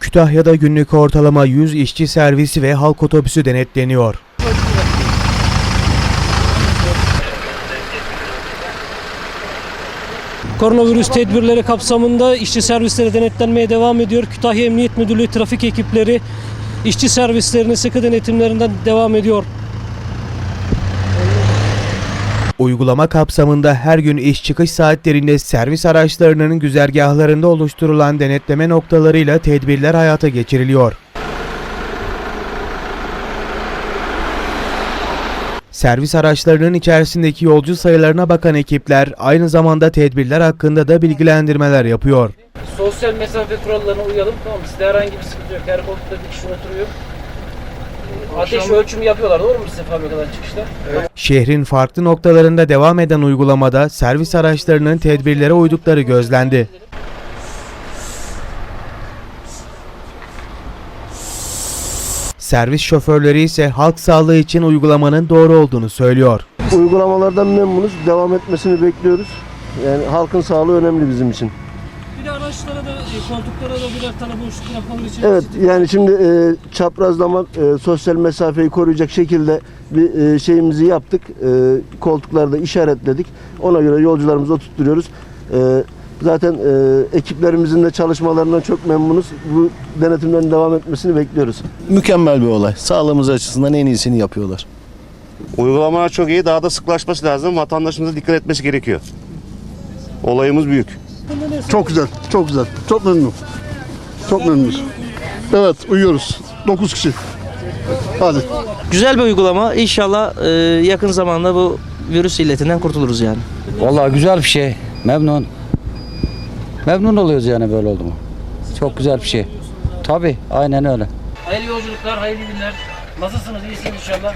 Kütahya'da günlük ortalama 100 işçi servisi ve halk otobüsü denetleniyor. Koronavirüs tedbirleri kapsamında işçi servisleri denetlenmeye devam ediyor. Kütahya Emniyet Müdürlüğü trafik ekipleri işçi servislerinin sıkı denetimlerinden devam ediyor. Uygulama kapsamında her gün iş çıkış saatlerinde servis araçlarının güzergahlarında oluşturulan denetleme noktalarıyla tedbirler hayata geçiriliyor. Servis araçlarının içerisindeki yolcu sayılarına bakan ekipler aynı zamanda tedbirler hakkında da bilgilendirmeler yapıyor. Sosyal mesafe kurallarına uyalım tamam mı? Sizde herhangi bir sıkıntı yok. Her koltukta bir kişi oturuyor. Ateş ölçümü yapıyorlar doğru mu size fabrikadan çıkışta? Şehrin farklı noktalarında devam eden uygulamada servis araçlarının tedbirlere uydukları gözlendi. Servis şoförleri ise halk sağlığı için uygulamanın doğru olduğunu söylüyor. Uygulamalardan memnunuz. Devam etmesini bekliyoruz. Yani halkın sağlığı önemli bizim için. Bir de araçlara da e, koltuklara da birer tane boşluk yapmaları için Evet yani şimdi e, çaprazlama e, sosyal mesafeyi koruyacak şekilde bir e, şeyimizi yaptık. E, koltuklarda işaretledik. Ona göre yolcularımızı oturtturuyoruz. E, zaten e, ekiplerimizin de çalışmalarından çok memnunuz. Bu denetimlerin devam etmesini bekliyoruz. mükemmel bir olay. Sağlığımız açısından en iyisini yapıyorlar. Uygulamalar çok iyi. Daha da sıklaşması lazım. Vatandaşımıza dikkat etmesi gerekiyor. Olayımız büyük. Çok güzel, çok güzel. Çok memnunum. Çok memnunuz. Evet, uyuyoruz. 9 kişi. Hadi. Güzel bir uygulama. İnşallah e, yakın zamanda bu virüs illetinden kurtuluruz yani. Vallahi güzel bir şey. Memnun. Memnun oluyoruz yani böyle oldu mu. Çok güzel bir şey. Tabii aynen öyle. Hayırlı yolculuklar, hayırlı günler. Nasılsınız? İyisiniz inşallah.